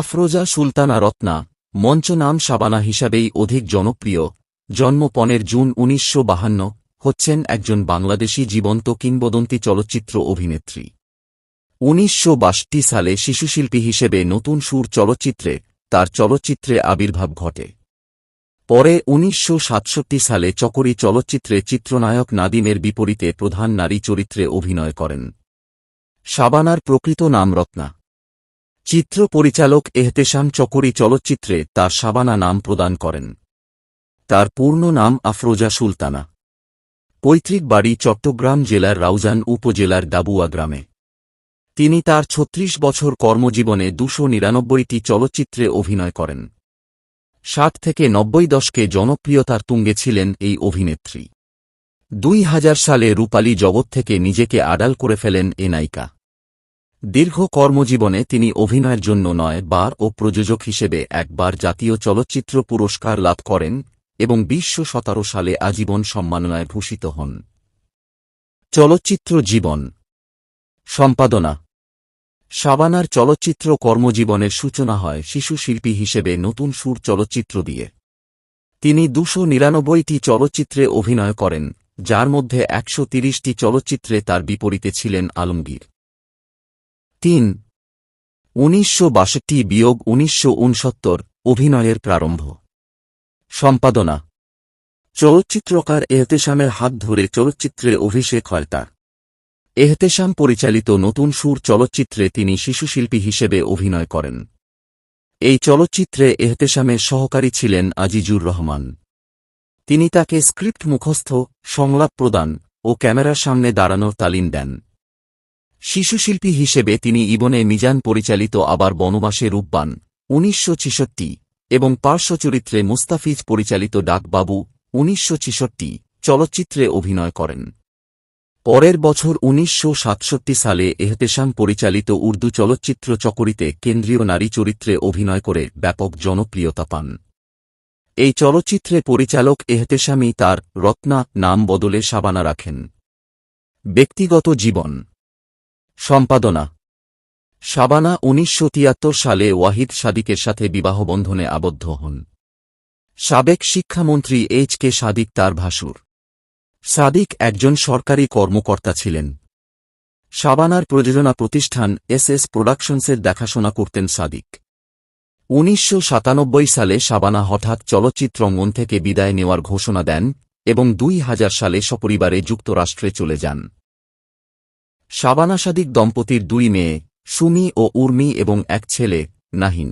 আফরোজা সুলতানা রত্না, মঞ্চ নাম শাবানা হিসাবেই অধিক জনপ্রিয়। জন্ম পনেরো জুন উনিশশো হচ্ছেন একজন বাংলাদেশি জীবন্ত কিংবদন্তি চলচ্চিত্র অভিনেত্রী। উনিশশো সালে শিশুশিল্পী হিসেবে নতুন সুর চলচ্চিত্রে তার চলচ্চিত্রে আবির্ভাব ঘটে। পরে উনিশশো সাতষট্টি সালে চকরি চলচ্চিত্রে চিত্রনায়ক নাদিমের বিপরীতে প্রধান নারী চরিত্রে অভিনয় করেন। শাবানার প্রকৃত নাম রত্না। চিত্র পরিচালক এহতেশাম চকরি চলচ্চিত্রে তার শাবানা নাম প্রদান করেন। তার পূর্ণ নাম আফরোজা সুলতানা। পৈতৃক বাড়ি চট্টগ্রাম জেলার রাউজান উপজেলার ডাবুয়া গ্রামে। তিনি তার ছত্রিশ বছর কর্মজীবনে দুশো নিরানব্বইটি চলচ্চিত্রে অভিনয় করেন। ষাট থেকে নব্বই দশকে জনপ্রিয়তার তুঙ্গে ছিলেন এই অভিনেত্রী। দুই হাজার সালে রূপালী জগৎ থেকে নিজেকে আড়াল করে ফেলেন এ নায়িকা। দীর্ঘ কর্মজীবনে তিনি অভিনয়ের জন্য নয়, বার ও প্রযোজক হিসেবে একবার জাতীয় চলচ্চিত্র পুরস্কার লাভ করেন এবং বিশ্ব সতেরো সালে আজীবন সম্মাননায় ভূষিত হন। চলচ্চিত্র জীবন সম্পাদনা শাবানার চলচ্চিত্র কর্মজীবনের সূচনা হয় শিশু শিল্পী হিসেবে নতুন সুর চলচ্চিত্র দিয়ে। তিনি দুশো নিরানব্বইটি চলচ্চিত্রে অভিনয় করেন, যার মধ্যে একশো তিরিশটি চলচ্চিত্রে তার বিপরীতে ছিলেন আলমগীর। তিন। উনিশশো বাষট্টি বিয়োগ উনিশশো উনসত্তর অভিনয়ের প্রারম্ভ। সম্পাদনা। চলচ্চিত্রকার এহতেশামের হাত ধরে চলচ্চিত্রে অভিষেক হয় তার। এহতেশাম পরিচালিত নতুন সুর চলচ্চিত্রে তিনি শিশুশিল্পী হিসেবে অভিনয় করেন। এই চলচ্চিত্রে এহতেশামের সহকারী ছিলেন আজিজুর রহমান। তিনি তাকে স্ক্রিপ্ট মুখস্থ, সংলাপ প্রদান ও ক্যামেরার সামনে দাঁড়ানোর তালিম দেন। শিশুশিল্পী হিসেবে তিনি ইবনে মিজান পরিচালিত আবার বনবাসে রূপবান, উনিশশো এবং পার্শ্বচরিত্রে মুস্তাফিজ পরিচালিত ডাকবাবু, উনিশশো চলচ্চিত্রে অভিনয় করেন। পরের বছর উনিশশো সাতষট্টি সালে এহতেশাম পরিচালিত উর্দু চলচ্চিত্র চকরিতে কেন্দ্রীয় নারী চরিত্রে অভিনয় করে ব্যাপক জনপ্রিয়তা পান। এই চলচ্চিত্রে পরিচালক এহতেশামই তার রত্না নাম বদলে সাবানা রাখেন। ব্যক্তিগত জীবন সম্পাদনা। শাবানা উনিশশো তিয়াত্তর সালে ওয়াহিদ সাদিকের সাথে বিবাহবন্ধনে আবদ্ধ হন। সাবেক শিক্ষামন্ত্রী এইচ কে সাদিক তার ভাসুর। সাদিক একজন সরকারি কর্মকর্তা ছিলেন। শাবানার প্রযোজনা প্রতিষ্ঠান এস এস প্রোডাকশনসের দেখাশোনা করতেন সাদিক। উনিশশো সাতানব্বই সালে শাবানা হঠাৎ চলচ্চিত্রঙ্গন থেকে বিদায় নেওয়ার ঘোষণা দেন এবং দুই হাজার সালে সপরিবারে যুক্তরাষ্ট্রে চলে যান। শাবানা সাদিক দম্পতির দুই মেয়ে সুমি ও উর্মি এবং এক ছেলে নাহিন।